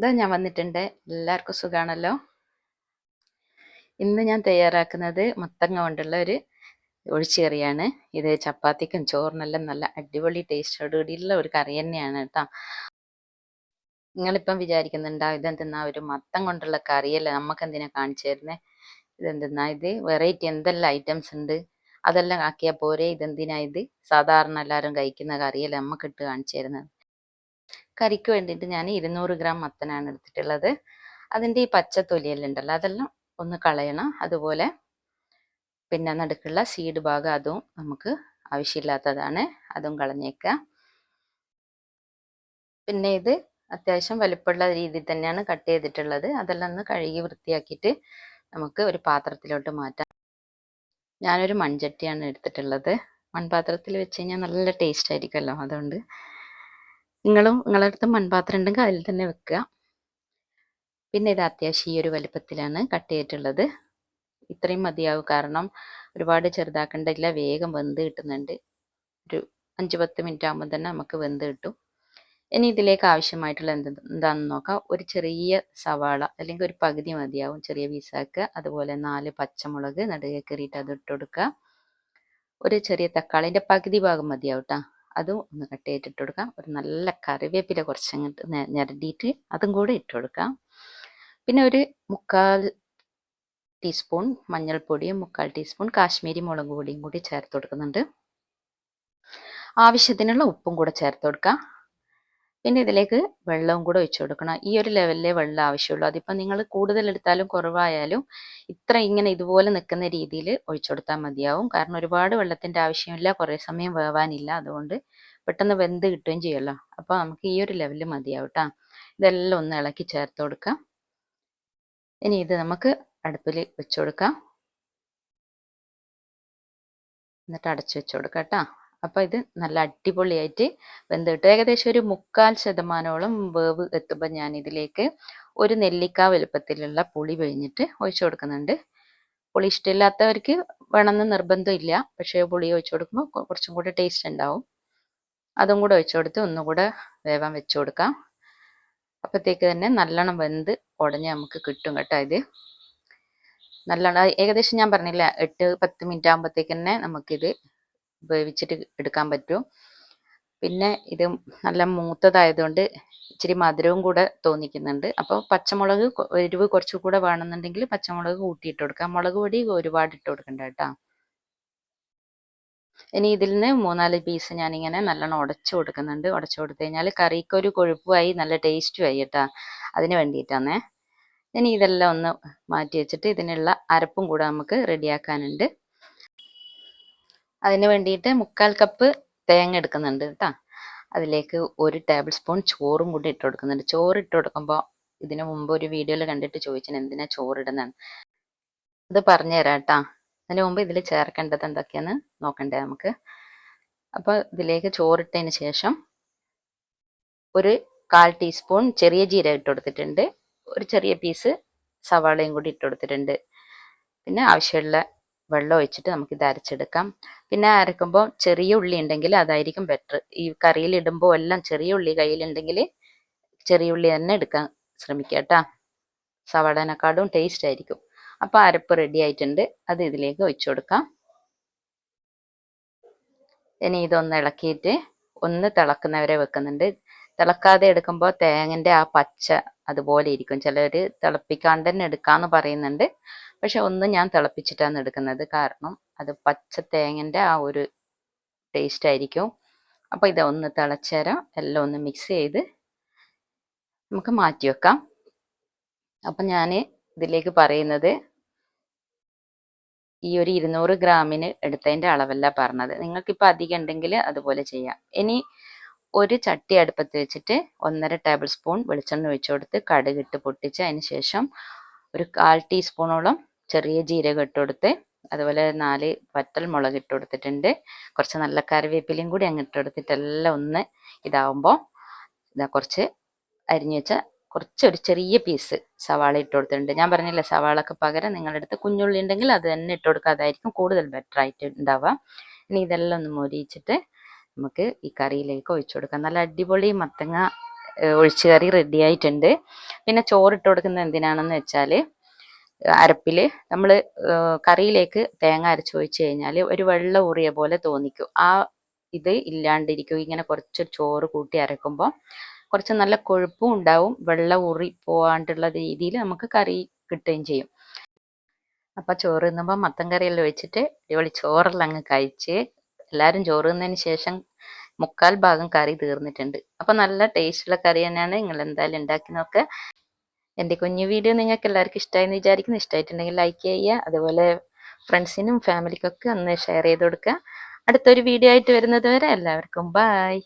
ഇതാ ഞാൻ വന്നിട്ടുണ്ട്. എല്ലാവർക്കും സുഖാണല്ലോ? ഇന്ന് ഞാൻ തയ്യാറാക്കുന്നത് മത്തങ്ങ കൊണ്ടുള്ള ഒരു ഒഴിച്ചുകറിയാണ് ഇത് ചപ്പാത്തിക്കും ചോറിനെല്ലാം നല്ല അടിപൊളി ടേസ്റ്റോട് കൂടിയുള്ള ഒരു കറി തന്നെയാണ് കേട്ടോ. നിങ്ങളിപ്പം വിചാരിക്കുന്നുണ്ടാവും ഇതെന്തെന്നാ ഒരു മത്തം കൊണ്ടുള്ള കറിയല്ലേ നമുക്ക് എന്തിനാ കാണിച്ചു തരുന്നത് ഇതെന്തെന്നാ ഇത്? വെറൈറ്റി എന്തെല്ലാം ഐറ്റംസ് ഉണ്ട്? അതെല്ലാം ആക്കിയാൽ പോരെ? ഇതെന്തിനാ ഇത്? സാധാരണ എല്ലാവരും കഴിക്കുന്ന കറിയല്ലേ നമുക്ക് ഇട്ട് കാണിച്ചു തരുന്നത്. കറിക്ക് വേണ്ടിയിട്ട് ഞാൻ ഇരുന്നൂറ് ഗ്രാം മത്തനാണ് എടുത്തിട്ടുള്ളത്. അതിന്റെ ഈ പച്ച തൊലിയെല്ലാം ഉണ്ടല്ലോ അതെല്ലാം ഒന്ന് കളയണം. അതുപോലെ പിന്നെ നടുക്കുള്ള സീഡ് ഭാഗം അതും നമുക്ക് ആവശ്യമില്ലാത്തതാണ് അതും കളഞ്ഞേക്കുക. പിന്നെ ഇത് അത്യാവശ്യം വലുപ്പമുള്ള രീതിയിൽ തന്നെയാണ് കട്ട് ചെയ്തിട്ടുള്ളത്. അതെല്ലാം ഒന്ന് കഴുകി വൃത്തിയാക്കിയിട്ട് നമുക്ക് ഒരു പാത്രത്തിലോട്ട് മാറ്റാം. ഞാനൊരു മൺചട്ടിയാണ് എടുത്തിട്ടുള്ളത്. മൺപാത്രത്തിൽ വെച്ച് കഴിഞ്ഞാൽ നല്ല ടേസ്റ്റ് ആയിരിക്കുമല്ലോ അതുകൊണ്ട്. നിങ്ങളും നിങ്ങളുടെ അടുത്ത് മൺപാത്രം ഉണ്ടെങ്കിൽ അതിൽ തന്നെ വെക്കുക. പിന്നെ ഇത് അത്യാവശ്യം ഈ ഒരു വലുപ്പത്തിലാണ് കട്ട് ചെയ്തിട്ടുള്ളത്. ഇത്രയും മതിയാവും. കാരണം ഒരുപാട് ചെറുതാക്കേണ്ടതില്ല. വേഗം വെന്ത് കിട്ടുന്നുണ്ട്. ഒരു അഞ്ച് പത്ത് മിനിറ്റ് ആകുമ്പോൾ തന്നെ നമുക്ക് വെന്ത് കിട്ടും. ഇനി ഇതിലേക്ക് ആവശ്യമായിട്ടുള്ള എന്ത് എന്താണെന്ന് നോക്കാം. ഒരു ചെറിയ സവാള അല്ലെങ്കിൽ ഒരു പകുതി മതിയാവും. ചെറിയ പീസാക്കുക അതുപോലെ നാല് പച്ചമുളക് നടുകെ കയറിയിട്ട് അത് ഇട്ട് കൊടുക്കുക. ഒരു ചെറിയ തക്കാളിന്റെ പകുതി ഭാഗം മതിയാവും കേട്ടോ അതും ഒന്ന് കട്ട് ചെയ്തിട്ട് കൊടുക്കാം. ഒരു നല്ല കറിവേപ്പില കുറച്ചങ്ങോട്ട് ഞരടിയിട്ട് അതും കൂടെ ഇട്ട് കൊടുക്കാം. പിന്നെ ഒരു മുക്കാൽ ടീസ്പൂൺ മഞ്ഞൾപ്പൊടിയും മുക്കാൽ ടീസ്പൂൺ കാശ്മീരി മുളക് പൊടിയും കൂടി ചേർത്ത് കൊടുക്കുന്നുണ്ട്. ആവശ്യത്തിനുള്ള ഉപ്പും കൂടെ ചേർത്ത് കൊടുക്കാം. പിന്നെ ഇതിലേക്ക് വെള്ളവും കൂടെ ഒഴിച്ചു കൊടുക്കണം. ഈ ഒരു ലെവലിലെ വെള്ളം ആവശ്യമുള്ളൂ. അതിപ്പോൾ നിങ്ങൾ കൂടുതൽ എടുത്താലും കുറവായാലും ഇത്ര ഇങ്ങനെ ഇതുപോലെ നിൽക്കുന്ന രീതിയിൽ ഒഴിച്ചു കൊടുത്താൽ മതിയാവും. കാരണം ഒരുപാട് വെള്ളത്തിന്റെ ആവശ്യമില്ല കുറേ സമയം വേവാനില്ല. അതുകൊണ്ട് പെട്ടെന്ന് വെന്ത് കിട്ടുകയും ചെയ്യുമല്ലോ. അപ്പോൾ നമുക്ക് ഈ ഒരു ലെവലിൽ മതിയാവും കേട്ടോ. ഇതെല്ലാം ഒന്ന് ഇളക്കി ചേർത്ത് കൊടുക്കാം. ഇനി ഇത് നമുക്ക് അടുപ്പിൽ വെച്ചു കൊടുക്കാം. എന്നിട്ട് അടച്ചു വെച്ചു കൊടുക്കാം കേട്ടോ. അപ്പോൾ ഇത് നല്ല അടിപൊളിയായിട്ട് വെന്തിട്ട് ഏകദേശം ഒരു മുക്കാൽ ശതമാനോളം വേവ് എത്തുമ്പോൾ ഞാൻ ഇതിലേക്ക് ഒരു നെല്ലിക്ക വലുപ്പത്തിലുള്ള പുളി പിഴിഞ്ഞിട്ട് ഒഴിച്ചു കൊടുക്കുന്നുണ്ട്. പുളി ഇഷ്ടമില്ലാത്തവർക്ക് വേണമെന്ന് നിർബന്ധമില്ല പക്ഷേ പുളി ഒഴിച്ചു കൊടുക്കുമ്പോൾ കുറച്ചും കൂടെ ടേസ്റ്റ് ഉണ്ടാവും. അതും കൂടെ ഒഴിച്ചു കൊടുത്ത് ഒന്നുകൂടെ വേവാൻ വെച്ചു കൊടുക്കാം. അപ്പോഴത്തേക്ക് തന്നെ നല്ലോണം വെന്ത് ഉടഞ്ഞ് നമുക്ക് കിട്ടും കേട്ടോ ഇത്. നല്ലോണം ഏകദേശം ഞാൻ പറഞ്ഞില്ല എട്ട് പത്ത് മിനിറ്റ് ആകുമ്പോഴത്തേക്ക് തന്നെ നമുക്കിത് വേവിച്ചിട്ട് എടുക്കാൻ പറ്റും. പിന്നെ ഇത് നല്ല മൂത്തതായതുകൊണ്ട് ഇച്ചിരി മധുരവും കൂടെ തോന്നിക്കുന്നുണ്ട്. അപ്പോൾ പച്ചമുളക് എരിവ് കുറച്ചുകൂടെ വേണമെന്നുണ്ടെങ്കിൽ പച്ചമുളക് കൂട്ടിയിട്ട് കൊടുക്കാം. മുളക് പൊടി ഒരുപാട് ഇട്ട് കൊടുക്കണ്ട കേട്ടോ. ഇനി ഇതിൽ നിന്ന് മൂന്നാൽ പീസ് ഞാനിങ്ങനെ നല്ലോണം ഉടച്ചു കൊടുക്കുന്നുണ്ട്. ഉടച്ചു കൊടുത്തു കഴിഞ്ഞാൽ കറിക്ക് ഒരു കൊഴുപ്പുമായി നല്ല ടേസ്റ്റും ആയി കേട്ടോ. അതിന് വേണ്ടിയിട്ടാണേ. ഇനി ഇതെല്ലാം ഒന്ന് മാറ്റി വെച്ചിട്ട് ഇതിനുള്ള അരപ്പും കൂടെ നമുക്ക് റെഡിയാക്കാനുണ്ട് അതിന് വേണ്ടിയിട്ട് മുക്കാൽ കപ്പ് തേങ്ങ എടുക്കുന്നുണ്ട് കേട്ടോ അതിലേക്ക് ഒരു ടേബിൾ സ്പൂൺ ചോറും കൂടി ഇട്ട് കൊടുക്കുന്നുണ്ട്. ചോറ് ഇട്ട് കൊടുക്കുമ്പോൾ ഇതിനു മുമ്പ് ഒരു വീഡിയോയിൽ കണ്ടിട്ട് ചോദിച്ചാൽ എന്തിനാ ചോറിടുന്നതാണ് അത് പറഞ്ഞു തരാം കേട്ടോ അതിന് മുമ്പ് ഇതിൽ ചേർക്കേണ്ടത് എന്തൊക്കെയാന്ന് നോക്കണ്ടേ നമുക്ക്. അപ്പോൾ ഇതിലേക്ക് ചോറിട്ടതിന് ശേഷം ഒരു കാൽ ടീസ്പൂൺ ചെറിയ ജീരകം ഇട്ട് കൊടുത്തിട്ടുണ്ട്. ഒരു ചെറിയ പീസ് സവാളയും കൂടി ഇട്ട് കൊടുത്തിട്ടുണ്ട്. പിന്നെ ആവശ്യമുള്ള വെള്ളം ഒഴിച്ചിട്ട് നമുക്ക് ഇത് അരച്ചെടുക്കാം. പിന്നെ അരക്കുമ്പോൾ ചെറിയ ഉള്ളി ഉണ്ടെങ്കിൽ അതായിരിക്കും ബെറ്റർ ഈ കറിയിൽ ഇടുമ്പോൾ എല്ലാം ചെറിയ ഉള്ളി കയ്യിലുണ്ടെങ്കിൽ ചെറിയ ഉള്ളി തന്നെ എടുക്കാൻ ശ്രമിക്കുക കേട്ടോ. സവാടനക്കാടും ടേസ്റ്റ് ആയിരിക്കും. അപ്പോൾ അരപ്പ് റെഡി ആയിട്ടുണ്ട്. അത് ഇതിലേക്ക് ഒഴിച്ചു കൊടുക്കാം. ഇനി ഇതൊന്ന് ഇളക്കിയിട്ട് ഒന്ന് തിളക്കുന്നവരെ വെക്കുന്നുണ്ട്. തിളക്കാതെ എടുക്കുമ്പോൾ തേങ്ങന്റെ ആ പച്ച അതുപോലെ ഇരിക്കും. ചിലർ തിളപ്പിക്കാണ്ട് തന്നെ എടുക്കാമെന്ന് പറയുന്നുണ്ട്. പക്ഷെ ഒന്നും ഞാൻ തിളപ്പിച്ചിട്ടാണ് എടുക്കുന്നത്. കാരണം അത് പച്ച തേങ്ങന്റെ ആ ഒരു ടേസ്റ്റ് ആയിരിക്കും. അപ്പോൾ ഇത് ഒന്ന് തിളച്ചേരം. എല്ലാം ഒന്ന് മിക്സ് ചെയ്ത് നമുക്ക് മാറ്റി വെക്കാം. അപ്പം ഞാൻ ഇതിലേക്ക് പറയുന്നത് ഈ ഒരു ഇരുന്നൂറ് ഗ്രാമിന് എടുത്തതിന്റെ അളവല്ല പറഞ്ഞത്. നിങ്ങൾക്കിപ്പോൾ അധികം ഉണ്ടെങ്കിൽ അതുപോലെ ചെയ്യാം. ഇനി ഒരു ചട്ടി അടുപ്പത്ത് വെച്ചിട്ട് ഒന്നര ടേബിൾ സ്പൂൺ വെളിച്ചെണ്ണ ഒഴിച്ചു കൊടുത്ത് കടുകിട്ട് പൊട്ടിച്ച് അതിന് ശേഷം ഒരു കാൽ ടീസ്പൂണോളം ചെറിയ ജീരകം ഇട്ട് കൊടുത്ത് അതുപോലെ നാല് വറ്റൽ മുളക് ഇട്ട് കൊടുത്തിട്ടുണ്ട്. കുറച്ച് നല്ല കറിവേപ്പിലയും കൂടി അങ്ങ് ഇട്ട് കൊടുത്തിട്ട് എല്ലാം ഒന്ന് ഇതാവുമ്പോൾ ഇതാ കുറച്ച് അരിഞ്ഞു വെച്ച കുറച്ച് ഒരു ചെറിയ പീസ് സവാള ഇട്ട് കൊടുത്തിട്ടുണ്ട്. ഞാൻ പറഞ്ഞില്ല സവാളക്ക് പകരം നിങ്ങളുടെ അടുത്ത് കുഞ്ഞുള്ളി ഉണ്ടെങ്കിൽ അത് തന്നെ ഇട്ട് കൊടുക്കാതായിരിക്കും. കൂടുതൽ ബെറ്റർ ആയിട്ട് ഉണ്ടാവുക ഇനി ഇതെല്ലാം ഒന്ന് മൊരിയിച്ചിട്ട് നമുക്ക് ഈ കറിയിലേക്ക് ഒഴിച്ചു കൊടുക്കാം. നല്ല അടിപൊളി മത്തങ്ങ ഒഴിച്ചു കറി റെഡി ആയിട്ടുണ്ട്. പിന്നെ ചോറിട്ട് കൊടുക്കുന്നത് എന്തിനാണെന്ന് വെച്ചാൽ അരപ്പിൽ നമ്മൾ കറിയിലേക്ക് തേങ്ങ അരച്ച് ഒഴിച്ച് കഴിഞ്ഞാൽ ഒരു വെള്ളം ഊറിയ പോലെ തോന്നിക്കും. ആ ഇത് ഇല്ലാണ്ടിരിക്കും. ഇങ്ങനെ കുറച്ച് ചോറ് കൂട്ടി അരക്കുമ്പോൾ കുറച്ച് നല്ല കൊഴുപ്പും ഉണ്ടാവും. വെള്ളം ഊറി പോകാണ്ടുള്ള രീതിയിൽ നമുക്ക് കറി കിട്ടുകയും ചെയ്യും. അപ്പം ചോറ് തിന്നുമ്പോൾ മത്തൻ കറിയെല്ലാം ഒഴിച്ചിട്ട് അടിപൊളി ചോറെല്ലാം അങ്ങ് കഴിച്ച് എല്ലാവരും ചോറ് തിന്നതിന് ശേഷം മുക്കാൽ ഭാഗം കറി തീർന്നിട്ടുണ്ട്. അപ്പം നല്ല ടേസ്റ്റുള്ള കറി തന്നെയാണ് നിങ്ങൾ എന്തായാലും ഉണ്ടാക്കി നോക്കുക എന്റെ കുഞ്ഞു വീഡിയോ നിങ്ങൾക്ക് എല്ലാവർക്കും ഇഷ്ടമായെന്ന് വിചാരിക്കുന്നു. ഇഷ്ടമായിട്ടുണ്ടെങ്കിൽ ലൈക്ക് ചെയ്യുക. അതുപോലെ ഫ്രണ്ട്സിനും ഫാമിലിക്കൊക്കെ ഒന്ന് ഷെയർ ചെയ്ത് കൊടുക്കുക. അടുത്തൊരു വീഡിയോ ആയിട്ട് വരുന്നത് വരെ എല്ലാവർക്കും ബായ്